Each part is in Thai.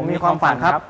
ผมมีความฝันครับ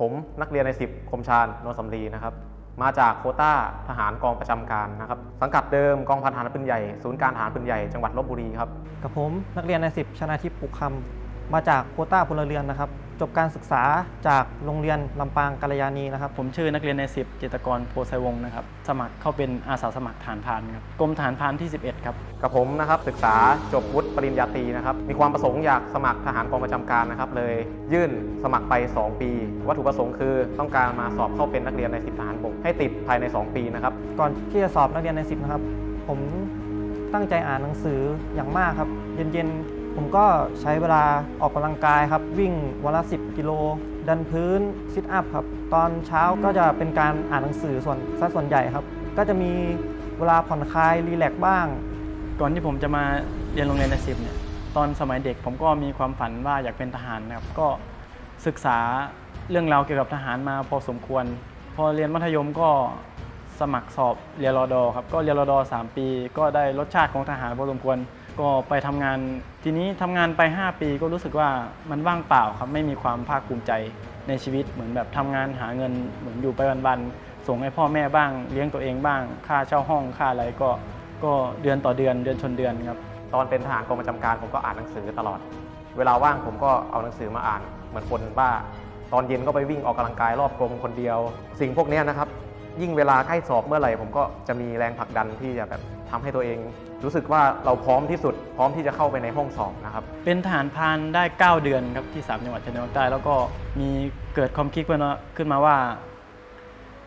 ผมนักเรียนในสิบคมชาญนวลสำลีนะครับ มาจากโควต้าทหารกองประจำการนะครับ สังกัดเดิมกองพันทหารปืนใหญ่ ศูนย์การทหารปืนใหญ่จังหวัดลบบุรีครับ กับผมนักเรียนในสิบชนาทิพย์ปุกคำมาจากโควต้าพลเรือนนะครับ จบการศึกษาจากโรงเรียนลำปางกัลยาณีนะครับ ผมชื่อนักเรียนในสิบจิตรกรโพไซวงศ์นะครับ สมัครเข้าเป็นอาสาสมัครฐานพรานครับกรมฐานพรานที่ 11 ครับ กับผมนะครับศึกษาจบวุฒิปริญญาตรีนะครับ มีความประสงค์อยากสมัครทหารกองประจำการนะครับ เลยยื่นสมัครไป 2 ปี วัตถุประสงค์คือต้องการมาสอบเข้าเป็นนักเรียนในสิบทหารบกให้ติดภายใน 2 ปีนะครับ ก่อนที่จะสอบนักเรียนในสิบนะครับ ผมตั้งใจอ่านหนังสืออย่างมากครับ เย็นๆ ผมก็ใช้เวลาออกกำลังกายครับ วิ่งวันละ 10 กิโล ดันพื้นซิทอัพครับ ตอนเช้าก็จะเป็นการอ่านหนังสือส่วนซะส่วนใหญ่ครับ ก็จะมีเวลาผ่อนคลายรีแลกซ์บ้าง ก่อนที่ผมจะมาเรียนโรงเรียนในสิบเนี่ยตอนสมัยเด็กผมก็มีความฝันว่าอยากเป็นทหารนะครับ ก็ศึกษาเรื่องราวเกี่ยวกับทหารมาพอสมควร พอเรียนมัธยมก็สมัครสอบเรียนรอดอครับก็เรียนรอดอ3ปี ก็ได้รสชาติของทหารพอสมควร ก็ไปทำงาน ทีนี้ทำงานไป 5 ปีก็รู้สึกว่ามันว่างเปล่าครับ ไม่มีความภาคภูมิใจในชีวิตเหมือนแบบทำงานหาเงินเหมือนอยู่ไปวันๆส่งให้พ่อแม่บ้าง เลี้ยงตัวเองบ้าง ค่าเช่าห้องค่าอะไรก็ ก็เดือนต่อเดือนเดือนชนเดือนครับ ตอนเป็นทหารกองประจำการผมก็อ่านหนังสือตลอด เวลาว่างผมก็เอาหนังสือมาอ่านเหมือนคนบ้า ตอนเย็นก็ไปวิ่งออกกำลังกายรอบกรมคนเดียว สิ่งพวกเนี้ยนะครับ ยิ่งเวลาใกล้สอบเมื่อไหร่ ผมก็จะมีแรงผลักดันที่จะแบบทำให้ตัวเอง รู้สึกว่าเราพร้อมที่สุด พร้อมที่จะเข้าไปในห้องสอบนะครับ เป็นทหารพรานได้ 9 เดือนครับที่ 3 จังหวัดชายแดนภาคใต้แล้วก็มีเกิดความคิดขึ้นมาขึ้นมาว่า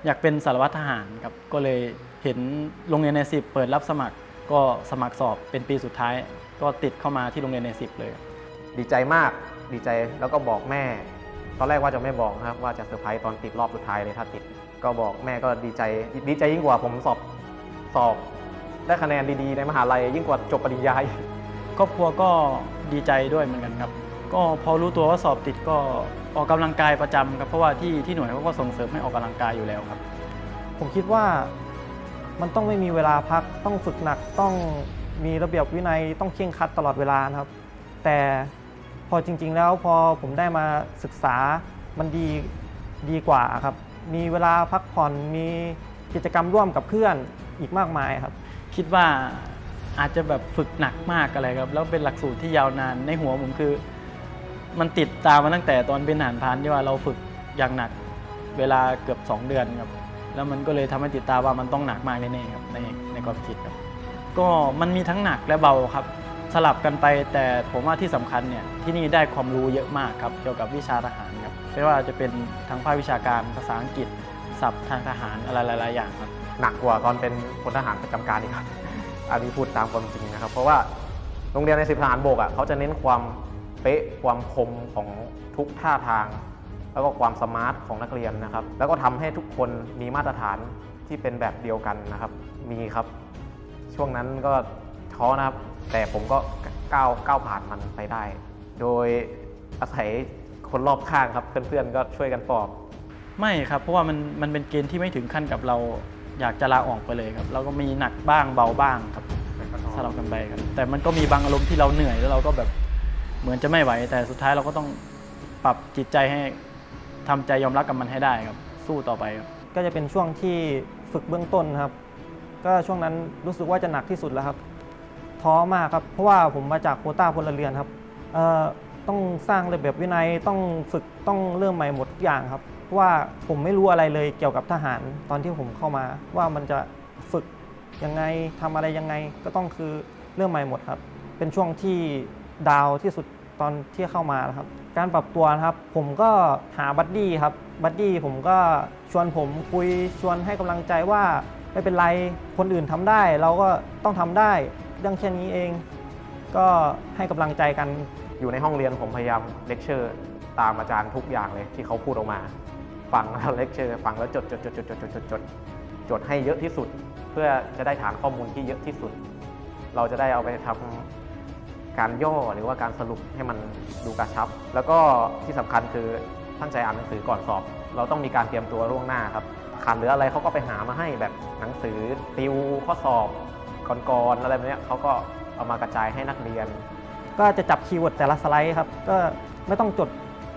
อยากเป็นสารวัตรทหารครับก็เลยเห็นโรงเรียนในสิบเปิดรับสมัคร ก็สมัครสอบเป็นปีสุดท้าย ก็ติดเข้ามาที่โรงเรียนในสิบเลยครับดีใจมากดีใจแล้วก็บอกแม่ ตอนแรกว่าจะไม่บอกนะครับ ว่าจะเซอร์ไพรส์ตอนติดรอบสุดท้ายเลยถ้าติด ก็บอกแม่ก็ดีใจดีใจยิ่งกว่าผมสอบสอบ ได้คะแนนดีๆ ในมหาลัย ยิ่งกว่าจบปริญญาอีกครอบครัวก็ดีใจด้วยเหมือนกันครับ ก็พอรู้ตัวว่าสอบติดก็ออกกำลังกายประจำครับเพราะว่าที่ที่หน่วยเขาก็ส่งเสริมให้ออกกำลังกายอยู่แล้วครับ ผมคิดว่ามันต้องไม่มีเวลาพักต้องฝึกหนักต้องมีระเบียบวินัยต้องเคร่งครัดตลอดเวลานะครับ แต่พอจริง ๆ แล้วพอผมได้มาศึกษามันดีดีกว่าครับ มีเวลาพักผ่อนมีกิจกรรมร่วมกับเพื่อนอีกมากมายครับ คิดว่าอาจจะแบบฝึกหนักมากอะไรครับ แล้วเป็นหลักสูตรที่ยาวนานในหัวผมคือ มันติดตามมาตั้งแต่ตอนเป็นทหารพรานที่ว่าเราฝึกอย่างหนักเวลาเกือบ 2 เดือนครับแล้วมันก็เลยทำให้ติดตามว่ามันต้องหนักมากแน่ๆครับในในความคิดครับ ก็มันมีทั้งหนักและเบาครับ สลับกันไปแต่ผมว่าที่สำคัญเนี่ยที่นี่ได้ความรู้เยอะมากครับเกี่ยวกับวิชาทหารครับไม่ว่าจะเป็นทั้งภาควิชาการภาษาอังกฤษศัพท์ทางทหารอะไรหลายๆอย่างครับ หนักกว่าตอนเป็นพลทหารประจำการอีกครับ อันนี้พูดตามความจริงนะครับ เพราะว่าโรงเรียนในสิบทหารบกอะเขาจะเน้นความเป๊ะความคมของทุกท่าทาง แล้วก็ความสมาร์ทของนักเรียนนะครับ แล้วก็ทำให้ทุกคนมีมาตรฐานที่เป็นแบบเดียวกันนะครับ มีครับ ช่วงนั้นก็ท้อนะครับ แต่ผมก็ก้าวก้าวผ่านมันไปได้ โดยอาศัยคนรอบข้างครับ เพื่อนๆก็ช่วยกันปลอบ ไม่ครับ เพราะว่ามันมันเป็นเกณฑ์ที่ไม่ถึงขั้นกับเรา อยากจะลาออกไปเลยครับเราก็มีหนักบ้างเบาบ้างครับสลับกันไปครับแต่มันก็มีบางอารมณ์ที่เราเหนื่อยแล้วเราก็แบบเหมือนจะไม่ไหว แต่สุดท้ายเราก็ต้องปรับจิตใจให้ทำใจยอมรับกับมันให้ได้ครับ สู้ต่อไปครับก็จะเป็นช่วงที่ฝึกเบื้องต้นครับ ก็ช่วงนั้นรู้สึกว่าจะหนักที่สุดแล้วครับท้อมากครับเพราะว่าผมมาจากโควต้าพลเรือนครับเอ่อต้องสร้างระเบียบวินัยต้องฝึกต้องเริ่มใหม่หมดทุกอย่างครับเพราะ ว่าผมไม่รู้อะไรเลยเกี่ยวกับทหารตอนที่ผมเข้ามา ว่ามันจะฝึกยังไงทำอะไรยังไงก็ต้องคือเริ่มใหม่หมดครับ เป็นช่วงที่ดาวที่สุดตอนที่เข้ามาครับ การปรับตัวนะครับ ผมก็หาบัดดี้ครับบัดดี้ผมก็ชวนผมคุยชวนให้กำลังใจว่าไม่เป็นไรคนอื่นทำได้ เราก็ต้องทำได้เรื่องแค่นี้เอง ก็ให้กำลังใจกันอยู่ในห้องเรียนผมพยายามเลคเชอร์ตามอาจารย์ทุกอย่างเลยที่เขาพูดออกมา ฟังแล้วเลคเชอร์ฟังแล้วจดจดจดจดจดจดจดจดจดให้เยอะที่สุด เพื่อจะได้ฐานข้อมูลที่เยอะที่สุด เราจะได้เอาไปทำการย่อหรือว่าการสรุปให้มันดูกระชับ แล้วก็ที่สำคัญคือตั้งใจอ่านหนังสือก่อนสอบ เราต้องมีการเตรียมตัวล่วงหน้าครับขาดเหลืออะไรเขาก็ไปหามาให้แบบหนังสือติวข้อสอบก่อนๆอะไรแบบเนี้ยเขาก็เอามากระจายให้นักเรียน ก็จะจับคีย์เวิร์ดแต่ละสไลด์ครับก็ไม่ต้องจด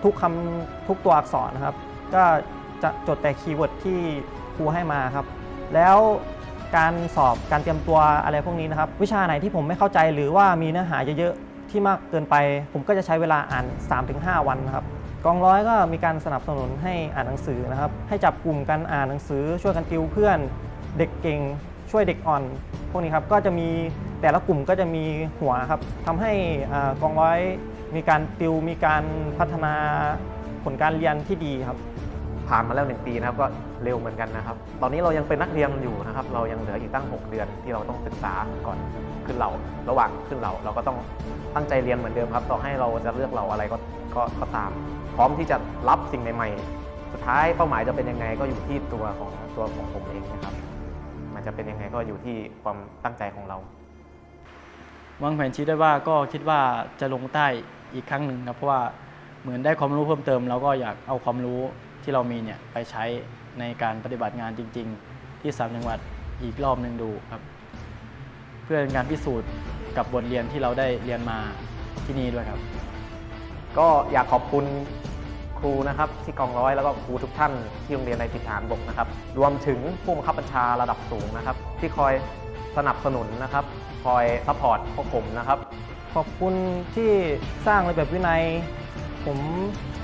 ทุกคำทุกตัวอักษรนะครับ ก็จะจดแต่คีย์เวิร์ดที่ครูให้มาครับ แล้วการสอบการเตรียมตัวอะไรพวกนี้นะครับ วิชาไหนที่ผมไม่เข้าใจหรือว่ามีเนื้อหาเยอะๆที่มากเกินไป ผมก็จะใช้เวลาอ่าน 3-5 วันนะครับกองร้อยก็มีการสนับสนุนให้อ่านหนังสือนะครับ ให้จับกลุ่มกันอ่านหนังสือ ช่วยกันติวเพื่อน เด็กเก่ง ช่วยเด็กอ่อน พวกนี้ครับก็จะมีแต่ละกลุ่มก็จะมีหัวครับทำให้กองร้อยมีการติวมีการพัฒนาผลการเรียนที่ดีครับ ผ่านมาแล้วหนึ่งปีนะครับก็เร็วเหมือนกันนะครับ ตอนนี้เรายังเป็นนักเรียนอยู่นะครับ เรายังเหลืออีกตั้ง 6 เดือนที่เราต้องศึกษาก่อนขึ้นเรา ระหว่างขึ้นเราเราก็ต้องตั้งใจเรียนเหมือนเดิมครับ ต่อให้เราจะเลือกเราอะไรก็ก็ก็ตาม พร้อมที่จะรับสิ่งใหม่ ๆ สุดท้ายเป้าหมายจะเป็นยังไงก็อยู่ที่ตัวของตัวของผมเองนะครับ มันจะเป็นยังไงก็อยู่ที่ความตั้งใจของเราวางแผนชีวิตได้ว่าก็คิดว่าจะลงใต้อีกครั้งหนึ่งครับเพราะว่าเหมือนได้ความรู้เพิ่มเติมเราก็อยากเอาความรู้ ที่เรามีเนี่ยไปใช้ในการปฏิบัติงานจริง ๆ ที่สามจังหวัดอีกรอบหนึ่งดูครับ เพื่อเป็นการพิสูจน์กับบทเรียนที่เราได้เรียนมาที่นี่ด้วยครับ ก็อยากขอบคุณครูนะครับที่กองร้อยแล้วก็ครูทุกท่านที่โรงเรียนในติฐานบกนะครับ รวมถึงผู้บังคับบัญชาระดับสูงนะครับ ที่คอยสนับสนุนนะครับ คอยซัพพอร์ตพวกผมนะครับ ขอบคุณที่สร้างระเบียบวินัย ผม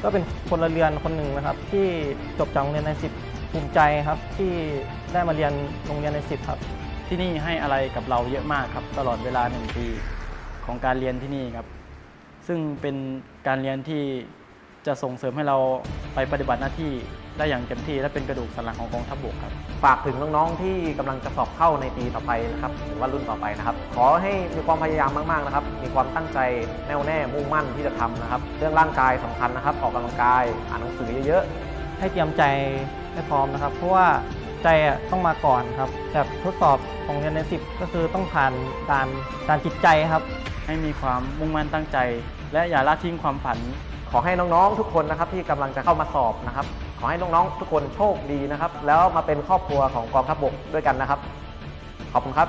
ก็เป็นพลเรือนคนหนึ่งนะครับ ที่จบจากโรงเรียนในสิบภูมิใจครับ ที่ได้มาเรียนโรงเรียนในสิบครับ ที่นี่ให้อะไรกับเราเยอะมากครับ ตลอดเวลาหนึ่งปีของการเรียนที่นี่ครับ ซึ่งเป็นการเรียนที่จะส่งเสริมให้เราไปปฏิบัติหน้าที่ ได้อย่างเต็มที่และเป็นกระดูกสันหลังของกองทัพบกครับ ฝากถึงน้องๆที่กำลังจะสอบเข้าในปีต่อไปนะครับหรือว่ารุ่นต่อไปนะครับ ขอให้มีความพยายามมากๆนะครับ มีความตั้งใจแน่วแน่มุ่งมั่นที่จะทำนะครับ เรื่องร่างกายสำคัญนะครับ ออกกำลังกายอ่านหนังสือเยอะๆให้เตรียมใจให้พร้อมนะครับ เพราะว่าใจอะต้องมาก่อนครับแบบทดสอบของเรียนในสิบก็คือต้องผ่านด่านด่านจิตใจครับ ให้มีความมุ่งมั่นตั้งใจ และอย่าละทิ้งความฝัน ขอให้น้องๆทุกคนนะครับที่กำลังจะเข้ามาสอบนะครับ ขอให้น้องๆทุกคนโชคดีนะครับ แล้วมาเป็นครอบครัวของกองทัพบกด้วยกันนะครับ ขอบคุณครับ